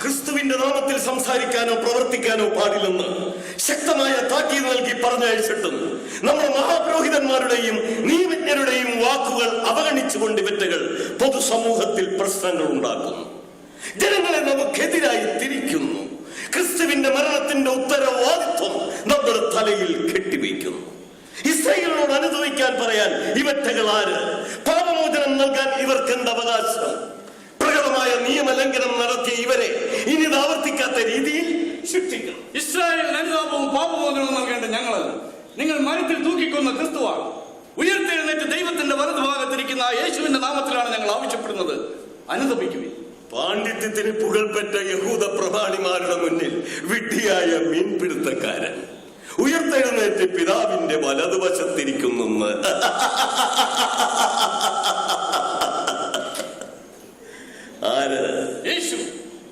ക്രിസ്തുവിന്റെ നാമത്തിൽ സംസാരിക്കാനോ പ്രവർത്തിക്കാനോ പാടില്ലെന്ന് ശക്തമായ താക്കീത് നൽകി പറഞ്ഞയച്ചിട്ടും നമ്മുടെ മഹാപുരോഹിതന്മാരുടെയും നിയമജ്ഞരുടെയും വാക്കുകൾ അവഗണിച്ചുകൊണ്ട് ഇവറ്റകൾ പൊതുസമൂഹത്തിൽ പ്രശ്നങ്ങൾ ഉണ്ടാക്കുന്നു ജനങ്ങളെ നമുക്കെതിരായി തിരിക്കുന്നു. ക്രിസ്തുവിന്റെ മരണത്തിന്റെ ഉത്തരവാദിത്വം നമ്മുടെ തലയിൽ കെട്ടിവയ്ക്കുന്നു. ഇസ്രയേലിനോട് അനുഭവിക്കാൻ പറയാൻ ഇവറ്റകൾ ആര്? പാപമോചനം നൽകാൻ ഇവർക്ക് എന്ത് അവകാശം? പ്രകടമായ നിയമലംഘനം നടത്തിയ ഇവരെ ഇനി ആവർത്തിക്കാത്ത രീതിയിൽ ശിക്ഷിക്കണം. ഇസ്രായേലിന് പാപമോചനവും നൽകേണ്ട ഞങ്ങളല്ല. നിങ്ങൾ മരത്തിൽ തൂക്കിക്കൊന്ന ക്രിസ്തുവാണ്. ഉയർത്തെഴുന്നേറ്റ് ദൈവത്തിന്റെ വലതുഭാഗത്തിരിക്കുന്ന ആ യേശുവിന്റെ നാമത്തിലാണ് ഞങ്ങൾ ആവശ്യപ്പെടുന്നത്. അനുതപിക്കുവിൻ പാണ്ഡിത്യത്തിന് പുകൾപ്പെട്ട യഹൂദ പ്രഭാണിമാരുടെ മുന്നിൽ വിഡ്ഢിയായ മീൻപിടുത്തക്കാരൻ. ഉയർത്തെഴുന്നേറ്റ് പിതാവിന്റെ വലതുവശത്തിരിക്കുന്നെന്ന് ആര്? യേശു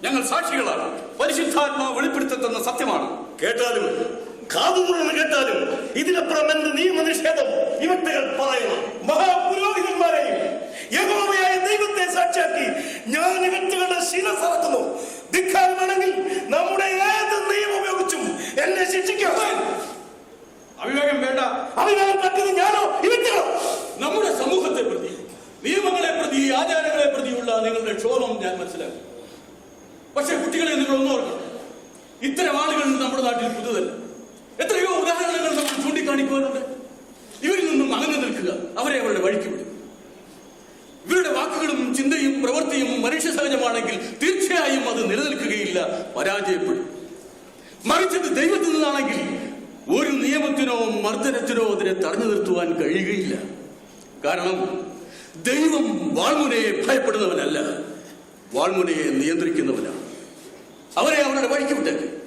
ഞങ്ങൾ സാക്ഷികളാണ്. പരിശുദ്ധാത്മാവ് വെളിപ്പെടുത്തുന്ന സത്യമാണ്. കേട്ടാലും കാതുമുറന്ന് കേട്ടാലും ഇതിനപ്പുറം എന്ത് നിയമനിഷേധം? ഇവറ്റകൾ പറയണം മഹാപുരോഹിതന്മാരെയും യഹോവയായ ദൈവത്തെ സാക്ഷിയാക്കി ഞാൻ ഇവറ്റുകളുടെ ശിരസറക്കുന്നു ധിക്കാരമാണെങ്കിൽ നമ്മുടെ ഏത് നിയമം ഉപയോഗിച്ചും എന്നെ ശിക്ഷിക്കാൻ അവിവേകം വേണ്ട. അവിവേകം പറ്റുന്നത് ഞാനോ? ഇവറ്റോ നമ്മുടെ സമൂഹത്തെ പ്രതി നിയമങ്ങളെ പ്രതി ആചാരങ്ങളെ പ്രതിയുള്ള നിങ്ങളുടെ ക്ഷോഭം ഞാൻ മനസ്സിലാക്കി. പക്ഷെ കുട്ടികളെ നിങ്ങൾ ഒന്നോർക്കണം ഇത്തരം ആളുകൾ നമ്മുടെ നാട്ടിൽ പുതുതല്ല. നിയമത്തിനോ മർദ്ദനത്തിനോ അതിനെ തടഞ്ഞു നിർത്തുവാൻ കഴിയുകയില്ല. കാരണം ദൈവം വാൾമുനയെ ഭയപ്പെടുന്നവനല്ല വാൾമുനയെ നിയന്ത്രിക്കുന്നവനാണ്. അവരെ അവരുടെ വഴിക്ക് വിട്ടേക്ക്.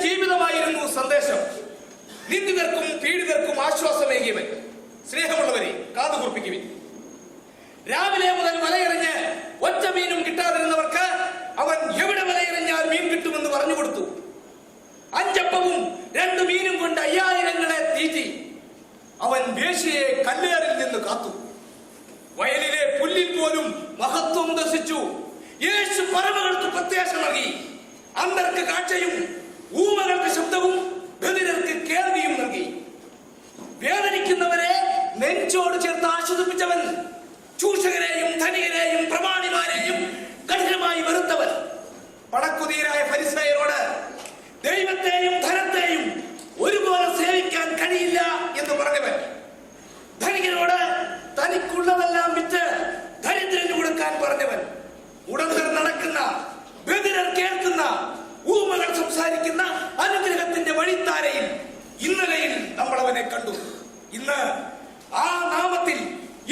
ജീവിതമായിരുന്നു സന്ദേശം. നിന്ദിതർക്കും പീഡിതർക്കും ആശ്വാസമേകിയവൻ. സ്നേഹമുള്ളവരെ കാതുകുറിപ്പിക്കുവിൻ രാവിലെ മുതൽ വലയെറിഞ്ഞ് ഒറ്റ മീനും കിട്ടാതിരുന്നവർക്ക് അവൻ എവിടെ വലയെറിഞ്ഞാൽ മീൻ കിട്ടുമെന്ന് പറഞ്ഞു കൊടുത്തു. അഞ്ചപ്പവും രണ്ടു മീനും കൊണ്ട് അയ്യായിരങ്ങളെ തീറ്റി അവൻ വേശിയെ കല്ലേറിൽ നിന്ന് കാത്തു. വയലിലെ പുല്ലിൽ പോലും മഹത്വം ദർശിച്ചു. യേശു പറവുകൾക്ക് പ്രത്യാശ നൽകി. അന്തർക്ക് കാഴ്ചയും ഊമകൾക്ക് ശബ്ദവും ബദിരർക്ക് കേൾവിയും നൽകി. വേദനിക്കുന്നവരെ നെഞ്ചോട് ചേർത്ത് ആശ്വസിപ്പിച്ചവൻ ചൂഷകരെയും ധനികരെയും പ്രമാണിമാരെയും കഠിനമായി വെറുത്തവൻ. പടക്കുതിയരായ ഫരിസയരോട് ദൈവത്തെയും ധനത്തെയും ഒരുപോലെ സേവിക്കാൻ കഴിയില്ല എന്ന് പറഞ്ഞവൻ. ധനികനോട് തനിക്കുള്ളതെല്ലാം വിറ്റ് ദരിദ്രന് കൊടുക്കാൻ പറഞ്ഞവൻ. ഉടന്തർ ഇന്നലെയിൽ നമ്മൾ അവനെ കണ്ടു. ഇന്ന് ആ നാമത്തിൽ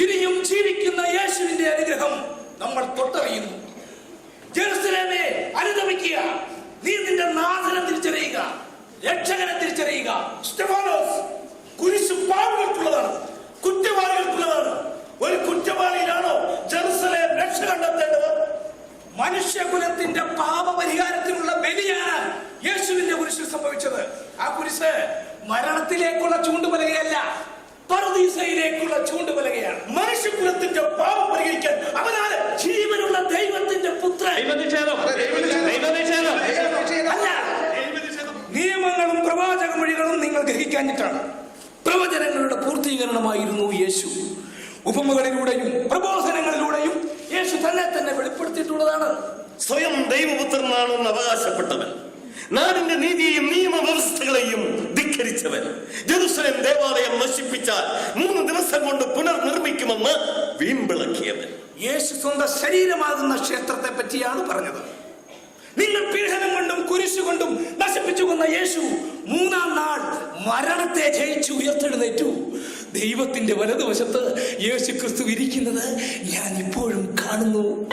ഇനിയും ജീവിക്കുന്ന യേശുവിന്റെ അനുഗ്രഹം നമ്മൾ തൊട്ടറിയുന്നു. ജെറുസലേമെ അനുഗമിക്കുക. നീ നിന്റെ നാഥനെ തിരിച്ചറിയുക. രക്ഷകനെ തിരിച്ചറിയുക. സ്റ്റെഫാനോസ് കുരിശ് പാവുകൾക്കുള്ളതാണ് കുറ്റവാളികൾക്കുള്ളതാണ്. ഒരു കുറ്റവാളിയിലാണോ ജെറുസലേം രക്ഷ കണ്ടെത്തേണ്ടത്? മനുഷ്യകുലത്തിന്റെ പാപപരിഹാരത്തിനുള്ള ബലിയാണ് യേശുവിന്റെ കുരിശിൽ സംഭവിച്ചത്. ആ കുരിശ് മരണത്തിലേക്കുള്ള ചൂണ്ടുപലകയല്ല പറുദീസയിലേക്കുള്ള ചൂണ്ടുപലകയാണ് മനുഷ്യകുലത്തിന്റെ പാപം പരിഹരിക്കാൻ അവനാണ് ജീവനുള്ള ദൈവത്തിന്റെ പുത്രൻ. അല്ല നിയമങ്ങളും പ്രവാചക മൊഴികളും നിങ്ങൾ ഗ്രഹിക്കാഞ്ഞിട്ടാണ്. പ്രവചനങ്ങളുടെ പൂർത്തീകരണമായിരുന്നു യേശു. ഉപമകളിലൂടെയും പ്രബോധനങ്ങളിലൂടെയും യേശു തന്നെ തന്നെ വെളിപ്പെടുത്തിയിട്ടുള്ളതാണ്. സ്വയം ദൈവപുത്രനാണെന്ന് അവകാശപ്പെട്ടവൻ. നാടിന്റെ നീതിയെയും നിയമവ്യവസ്ഥകളെയും ധിക്കരിച്ചവൻ. ജെറുസലേം ദേവാലയം നശിപ്പിച്ചാൽ മൂന്ന് ദിവസം കൊണ്ട് പുനർനിർമ്മിക്കുമെന്ന് വീമ്പിളക്കിയവൻ. യേശു സ്വന്തം ശരീരമാകുന്ന ക്ഷേത്രത്തെ പറ്റിയാണ് പറഞ്ഞത്. നിങ്ങൾ പീഡനം കൊണ്ടും കുരിശു കൊണ്ടും നശിപ്പിച്ചു കൊന്ന യേശു മൂന്നാം നാൾ മരണത്തെ ജയിച്ചു ഉയർത്തെഴുന്നേറ്റു. ദൈവത്തിന്റെ വലതുവശത്ത് യേശു ക്രിസ്തു ഇരിക്കുന്നത് ഞാൻ ഇപ്പോഴും കാണുന്നു.